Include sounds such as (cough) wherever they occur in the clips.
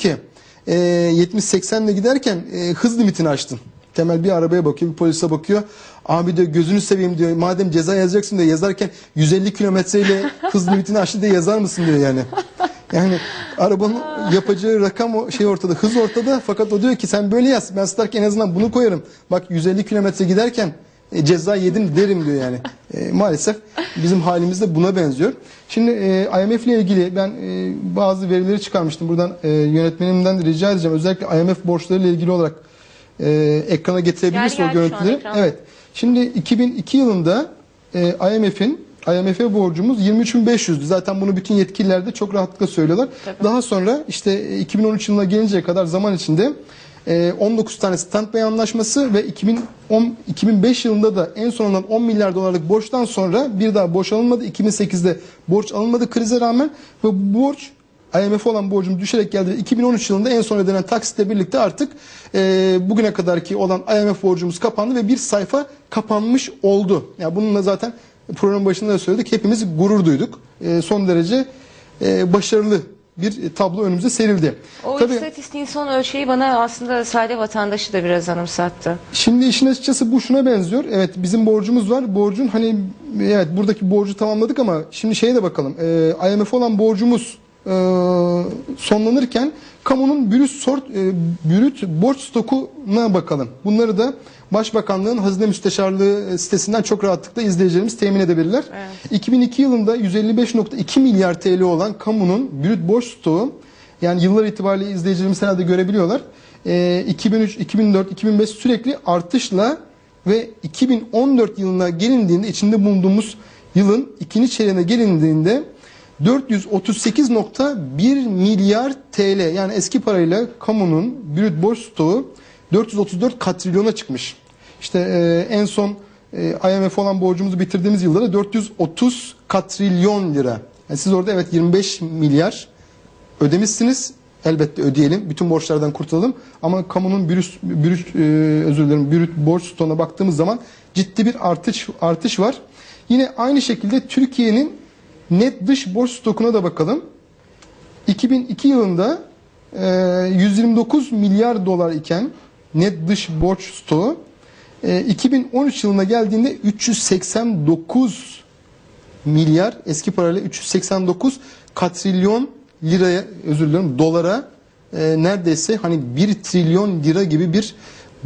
ki e, 70-80 ile giderken e, hız limitini aştın. Temel bir arabaya bakıyor, bir polise bakıyor. Abi diyor gözünü seveyim diyor. Madem ceza yazacaksın diyor. Yazarken 150 kilometreyle (laughs) hız limitini aştı diye yazar mısın diyor yani. Yani arabanın yapacağı rakam o şey ortada, hız ortada. Fakat o diyor ki sen böyle yaz. Ben satarken en azından bunu koyarım. Bak 150 kilometre giderken e, ceza yedim derim diyor yani. E, maalesef bizim halimiz de buna benziyor. Şimdi e, IMF ile ilgili ben e, bazı verileri çıkarmıştım. Buradan e, yönetmenimden de rica edeceğim. Özellikle IMF borçları ile ilgili olarak e, ekrana getirebilirse Geldi, o geldi şu an görüntüleri. Evet. Şimdi 2002 yılında e, IMF'in IMF'e borcumuz 23.500'dü. Zaten bunu bütün yetkililer de çok rahatlıkla söylüyorlar. Tabii. Daha sonra işte e, 2013 yılına gelinceye kadar zaman içinde e, 19 tane standby anlaşması ve 2010 2005 yılında da en son alınan 10 milyar dolarlık borçtan sonra bir daha borç alınmadı. 2008'de borç alınmadı krize rağmen ve bu borç IMF olan borcum düşerek geldi. ve 2013 yılında en son ödenen taksitle birlikte artık e, bugüne kadarki olan IMF borcumuz kapandı ve bir sayfa kapanmış oldu. Yani bununla zaten program başında da söyledik. Hepimiz gurur duyduk. E, son derece e, başarılı bir tablo önümüze serildi. O Tabii istatistiğin son ölçeği bana aslında sade vatandaşı da biraz anımsattı. Şimdi işin açıkçası bu şuna benziyor. Evet bizim borcumuz var. Borcun hani evet buradaki borcu tamamladık ama şimdi şeye de bakalım. Ee, IMF olan borcumuz e, sonlanırken kamunun brüt sort e, brüt borç stokuna bakalım. Bunları da Başbakanlığın Hazine Müsteşarlığı sitesinden çok rahatlıkla izleyicilerimiz temin edebilirler. Evet. 2002 yılında 155.2 milyar TL olan kamunun brüt borç stoğu yani yıllar itibariyle izleyicilerimiz herhalde görebiliyorlar. Ee, 2003, 2004, 2005 sürekli artışla ve 2014 yılına gelindiğinde içinde bulunduğumuz yılın ikinci çeyreğine gelindiğinde 438.1 milyar TL yani eski parayla kamunun brüt borç stoğu 434 katrilyona çıkmış. İşte e, en son e, IMF olan borcumuzu bitirdiğimiz yıllarda 430 katrilyon lira. Yani siz orada evet 25 milyar ödemişsiniz. Elbette ödeyelim. Bütün borçlardan kurtulalım. Ama kamunun brüt, brüt, e, özür dilerim, brüt borç stoğuna baktığımız zaman ciddi bir artış artış var. Yine aynı şekilde Türkiye'nin net dış borç stokuna da bakalım. 2002 yılında e, 129 milyar dolar iken net dış borç stoğu e, 2013 yılına geldiğinde 389 milyar eski parayla 389 katrilyon liraya özür dilerim dolara e, neredeyse hani 1 trilyon lira gibi bir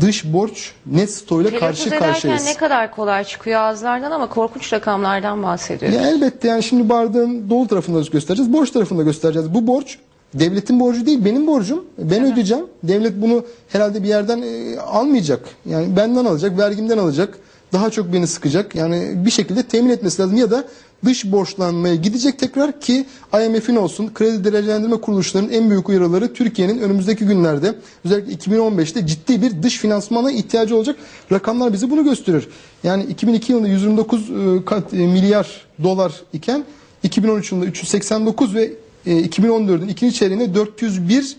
dış borç net stoğuyla karşı karşıyayız. ne kadar kolay çıkıyor ağızlardan ama korkunç rakamlardan bahsediyoruz. Ya elbette yani şimdi bardağın dolu tarafını da göstereceğiz, borç tarafını da göstereceğiz. Bu borç devletin borcu değil, benim borcum. Ben ödeyeceğim. Devlet bunu herhalde bir yerden e, almayacak. Yani benden alacak, vergimden alacak. Daha çok beni sıkacak. Yani bir şekilde temin etmesi lazım ya da dış borçlanmaya gidecek tekrar ki IMF'in olsun, kredi derecelendirme kuruluşlarının en büyük uyarıları Türkiye'nin önümüzdeki günlerde özellikle 2015'te ciddi bir dış finansmana ihtiyacı olacak. Rakamlar bize bunu gösterir. Yani 2002 yılında 129 e, e, milyar dolar iken 2013 yılında 389 ve 2014'ün ikinci çeyreğinde 401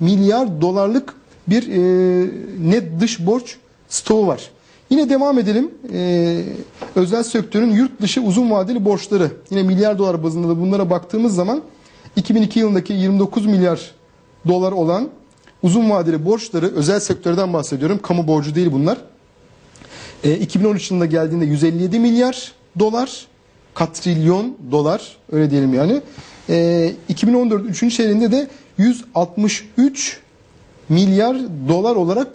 milyar dolarlık bir e, net dış borç stoğu var. Yine devam edelim. E, özel sektörün yurt dışı uzun vadeli borçları. Yine milyar dolar bazında da bunlara baktığımız zaman 2002 yılındaki 29 milyar dolar olan uzun vadeli borçları özel sektörden bahsediyorum. Kamu borcu değil bunlar. E, 2013 yılında geldiğinde 157 milyar dolar, katrilyon dolar öyle diyelim yani. E, 2014 3. çeyreğinde de 163 milyar dolar olarak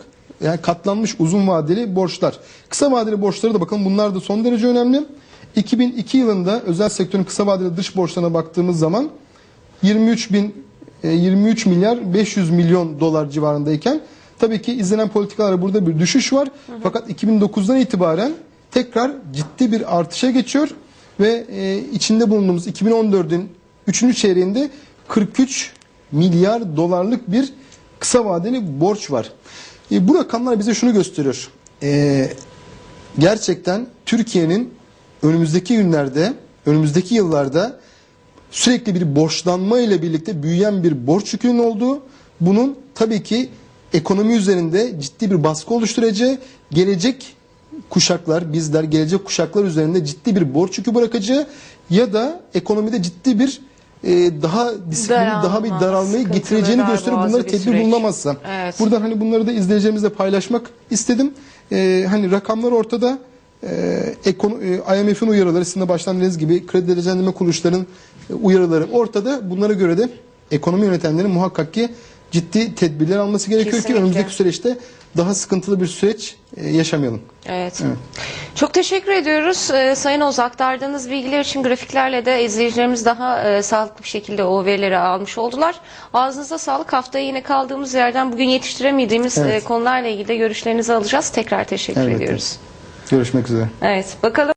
yani katlanmış uzun vadeli borçlar. Kısa vadeli borçları da bakın bunlar da son derece önemli. 2002 yılında özel sektörün kısa vadeli dış borçlarına baktığımız zaman 23 bin e, 23 milyar 500 milyon dolar civarındayken tabii ki izlenen politikalara burada bir düşüş var. Fakat 2009'dan itibaren tekrar ciddi bir artışa geçiyor ve e, içinde bulunduğumuz 2014'ün 3. çeyreğinde 43 milyar dolarlık bir kısa vadeli borç var. E, bu rakamlar bize şunu gösteriyor. E, gerçekten Türkiye'nin önümüzdeki günlerde, önümüzdeki yıllarda sürekli bir borçlanma ile birlikte büyüyen bir borç yükünün olduğu, bunun tabii ki ekonomi üzerinde ciddi bir baskı oluşturacağı, gelecek kuşaklar, bizler gelecek kuşaklar üzerinde ciddi bir borç yükü bırakacağı ya da ekonomide ciddi bir e, daha disiplini, Daralma, daha bir daralmayı sıkıntılı, getireceğini gösteriyor. darboğazı Bunları bir tedbir süreç. bulunamazsa. Evet. Buradan hani bunları da izleyicilerimizle paylaşmak istedim. E, hani rakamlar ortada. E, ekonu, e, IMF'in uyarıları, sizin de baştan dediğiniz gibi kredi derecelendirme kuruluşlarının e, uyarıları ortada. Bunlara göre de ekonomi yönetenlerin muhakkak ki ciddi tedbirler alması gerekiyor Kesinlikle. ki önümüzdeki süreçte daha sıkıntılı bir süreç e, yaşamayalım. Evet. Çok teşekkür ediyoruz. Ee, Sayın Oğuz aktardığınız bilgiler için grafiklerle de izleyicilerimiz daha e, sağlıklı bir şekilde o verileri almış oldular. Ağzınıza sağlık. Haftaya yine kaldığımız yerden bugün yetiştiremediğimiz Evet. e, konularla ilgili de görüşlerinizi alacağız. Tekrar teşekkür Elbette. ediyoruz. Görüşmek üzere. Evet. Bakalım.